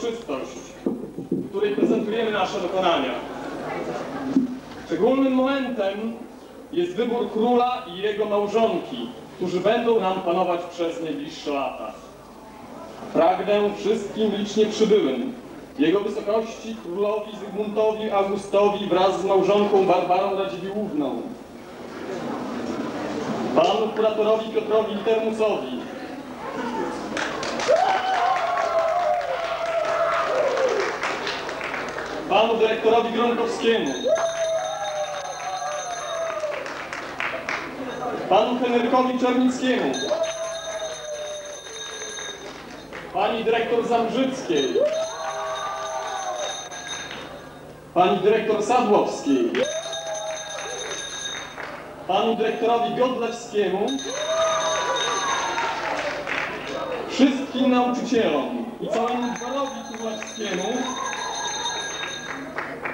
uroczystość, w której prezentujemy nasze dokonania. Szczególnym momentem jest wybór króla i jego małżonki, którzy będą nam panować przez najbliższe lata. Pragnę wszystkim licznie przybyłym, jego wysokości królowi Zygmuntowi Augustowi wraz z małżonką Barbarą Radziwiłłówną, panu kuratorowi Piotrowi Termusowi, panu dyrektorowi Gronkowskiemu, panu Henrykowi Czernickiemu, pani dyrektor Zambrzyckiej, pani dyrektor Sadłowskiej, panu dyrektorowi Godlewskiemu, wszystkim nauczycielom i całemu dworowi królewskiemu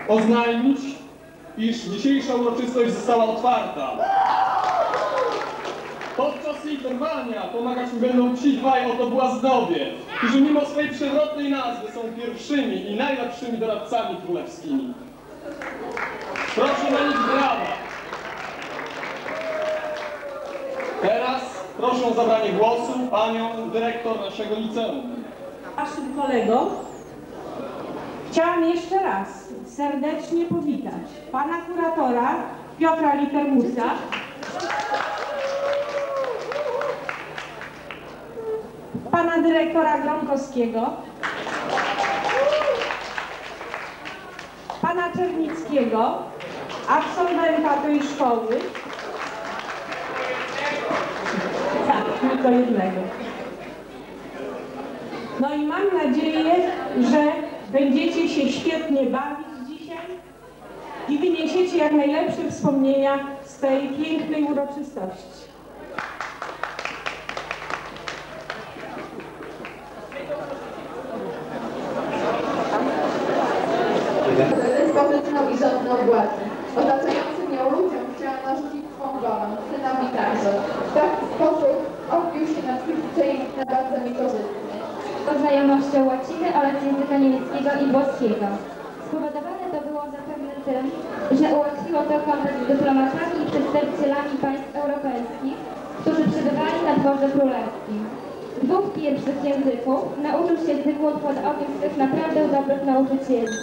oznajmić, iż dzisiejsza uroczystość została otwarta. Podczas jej trwania pomagać mi będą ci dwaj oto którzy mimo swojej przewrotnej nazwy są pierwszymi i najlepszymi doradcami królewskimi. Proszę na nich brawa. Teraz proszę o zabranie głosu panią dyrektor naszego liceum. Naszym kolegom chciałam jeszcze raz serdecznie powitać pana kuratora Piotra Litermusa, pana dyrektora Gronkowskiego, pana Czernickiego, absolwenta tej szkoły. Tak, tylko jednego. No i mam nadzieję, że będziecie się świetnie bawić dzisiaj i wyniesiecie jak najlepsze wspomnienia z tej pięknej uroczystości. społeczną i ludziom taki sposób odbił się na przyzwyczajeniu na bardzo niekorzystny. Znajomością łaciny oraz języka niemieckiego i włoskiego. Spowodowane to było zapewne tym, że ułatwiło to kontakt z dyplomatami i przedstawicielami państw europejskich, którzy przybywali na dworze królewskim. Dwóch pierwszych języków nauczył się Zygmunt pod okiem swych naprawdę dobrych nauczycieli.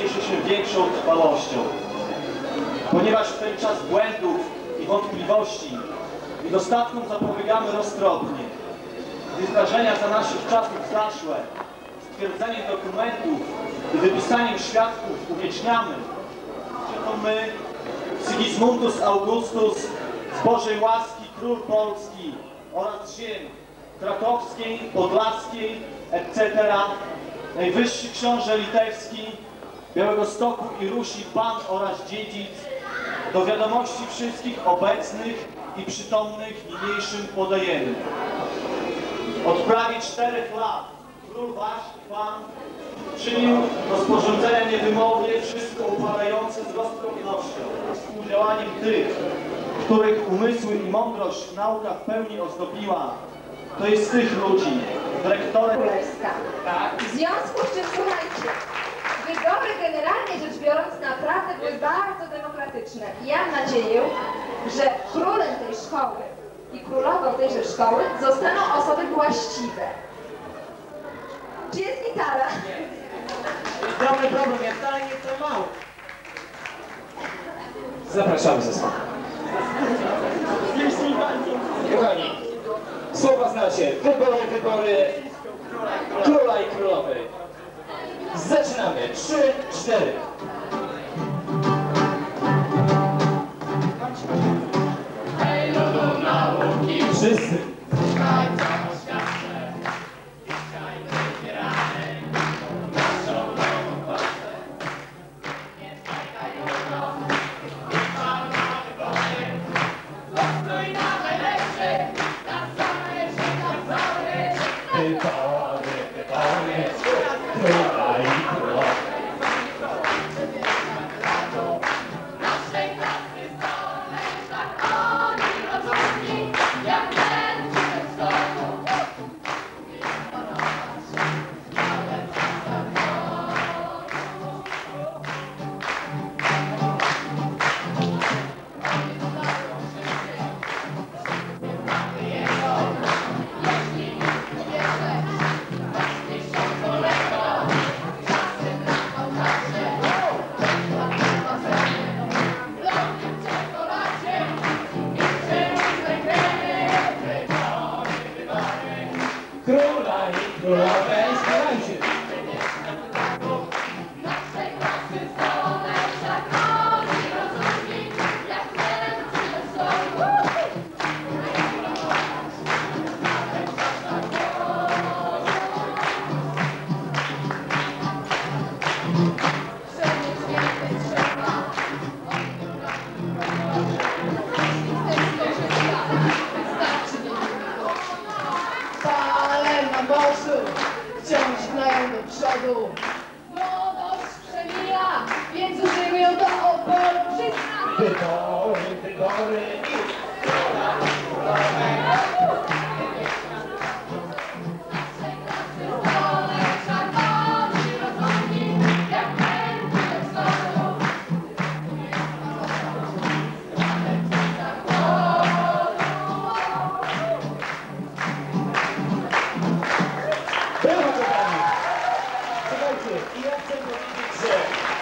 Cieszy się większą trwałością. Ponieważ ten czas błędów i wątpliwości i zapobiegamy roztropnie, gdy zdarzenia za naszych czasów zaszłe stwierdzeniem dokumentów i wypisaniem świadków uwieczniamy, że to my, Sigismundus Augustus, z Bożej łaski Król Polski oraz ziem krakowskiej, podlaskiej, etc., Najwyższy Książę Litewski, Białego Stoku i Rusi Pan oraz dziedzic, do wiadomości wszystkich obecnych i przytomnych niniejszym podajemy. Od prawie czterech lat król wasz, pan, czynił rozporządzenia niewymownie wszystko upadające z roztropnością, współdziałaniem tych, których umysły i mądrość nauka w pełni ozdobiła, to jest tych ludzi, dyrektorem Królewska. W związku z czym, słuchajcie, biorąc naprawdę były bardzo demokratyczne. I ja mam nadzieję, że królem tej szkoły i królową tejże szkoły zostaną osoby właściwe. Czy jest gitara? Drobny problem, ja wcale nie jestem mały. Zapraszamy ze sobą. Kochani, słowa znacie. Wybory, wybory króla i królowej. Zaczynamy. Trzy, cztery. vai mexer. Bravo. Słuchajcie, i ja chcę powiedzieć, że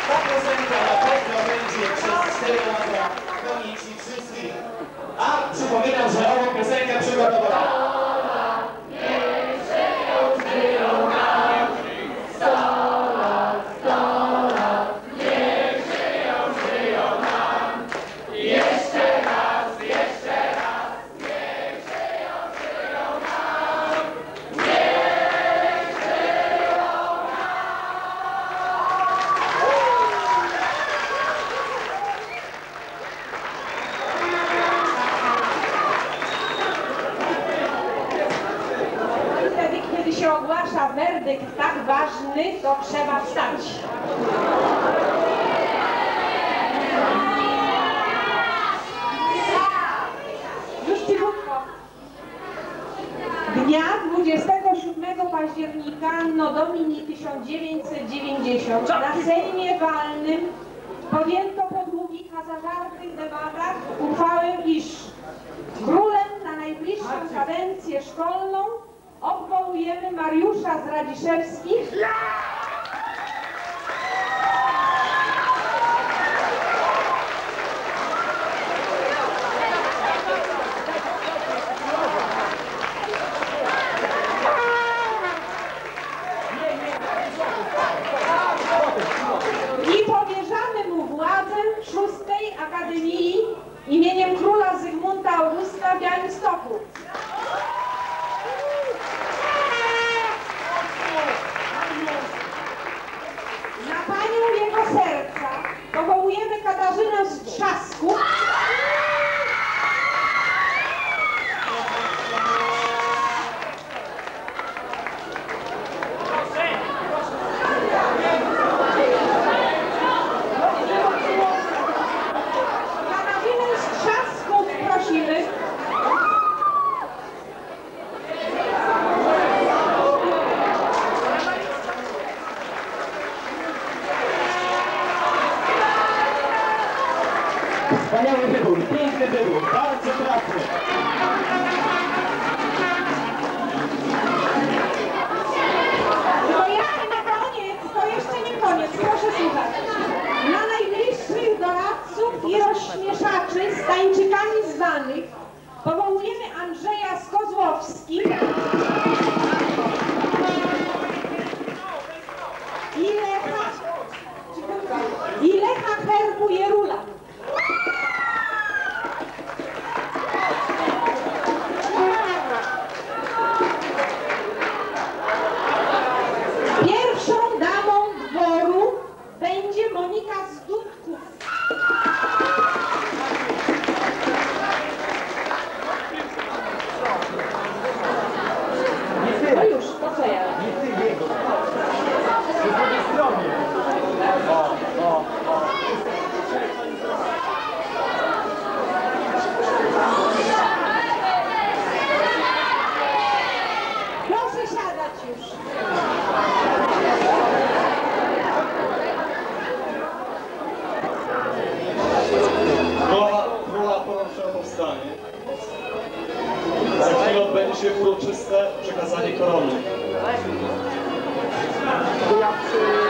ta piosenka na pewno będzie przez 4 lata ich wszystkich. A przypominam, że ową piosenkę przygotowała. Ogłasza werdykt tak ważny, to trzeba wstać. Już cichutko. Dnia 27 października Anno Domini 1990 na Sejmie Walnym podjęto po długich, a zażartych debatach uchwałę, iż królem na najbliższą kadencję szkolną obwołujemy Mariusza z Radziszewskich. Jeszcze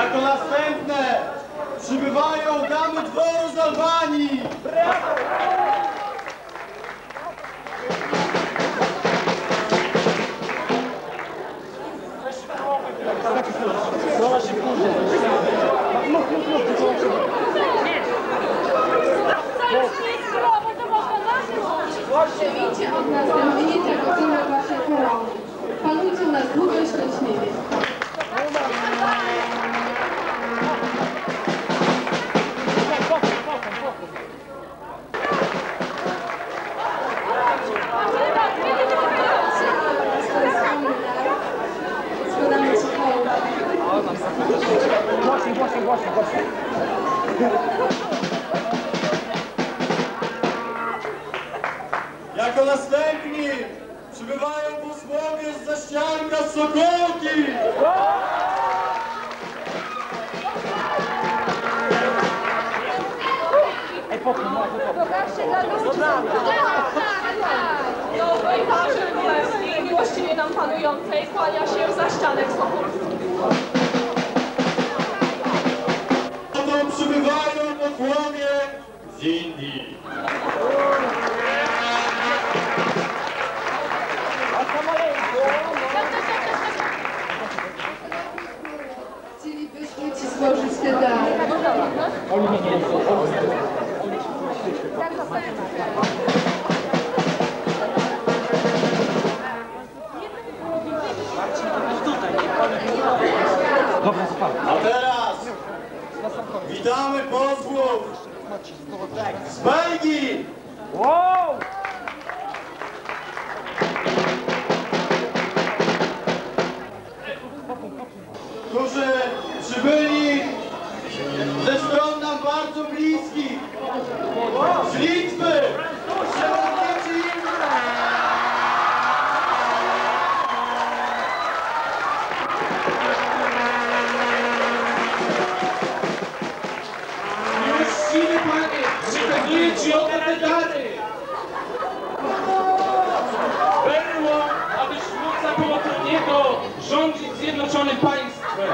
Jako następne przybywają damy dworu z Albanii. Przyjmijcie od nas znamienite godziny waszej korony. Panujcie nas długo i szczęśliwie. Panującej, kłania się za ścianek Sokolski. Oto przybywają posłowie z Indii. Chcielibyśmy ci złożyć te dary. A teraz witamy posłów z Belgii. Którzy przybyli ze stron nam bardzo bliskich. Z Litwy. Rządzić zjednoczonym państwem!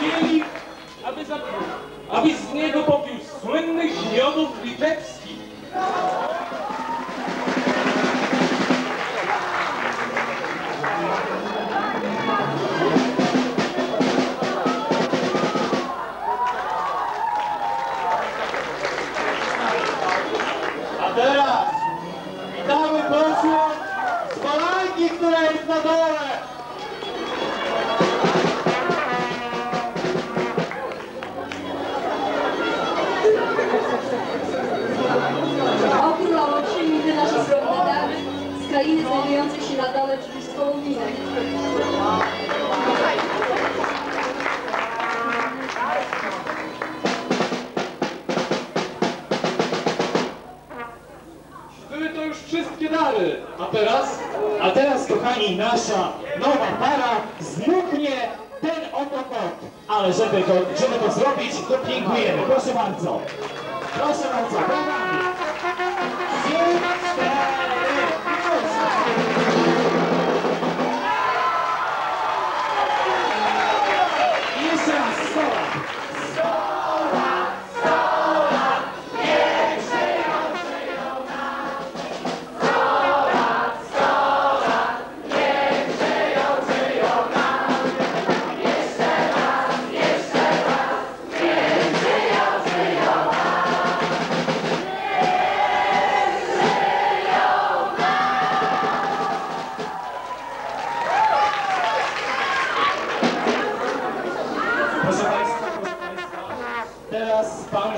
Kielich, aby za... abyś z niego popił słynnych miodów litewskich! To piękujemy. Proszę bardzo.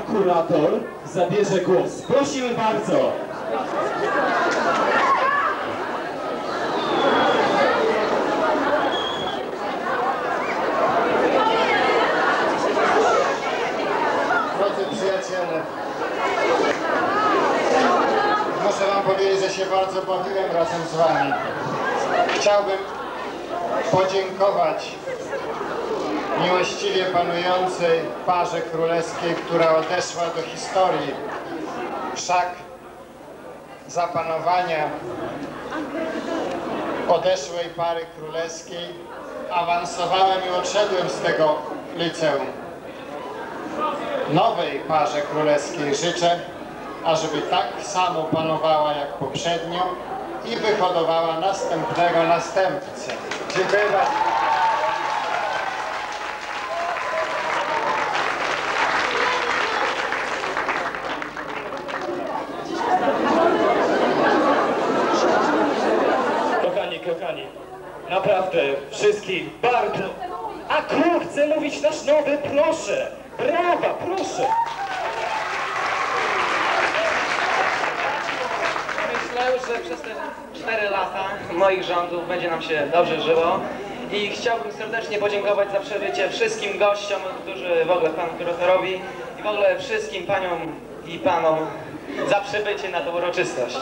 Kurator zabierze głos. Prosimy bardzo. Drodzy przyjaciele, muszę wam powiedzieć, że się bardzo bawiłem razem z wami. Chciałbym podziękować miłościwie panującej parze królewskiej, która odeszła do historii. Wszak za panowania odeszłej pary królewskiej awansowałem i odszedłem z tego liceum nowej parze królewskiej życzę, ażeby tak samo panowała jak poprzednio i wyhodowała następnego następcę. Dziękuję bardzo. Kochani, kochani, naprawdę wszystkim bardzo. A król chce mówić nasz nowy, proszę. Brawa, proszę. Myślę, że przez te 4 lata moich rządów będzie nam się dobrze żyło i chciałbym serdecznie podziękować za przebycie wszystkim gościom, którzy w ogóle panu kuratorowi i w ogóle wszystkim paniom i panom za przybycie na tę uroczystość.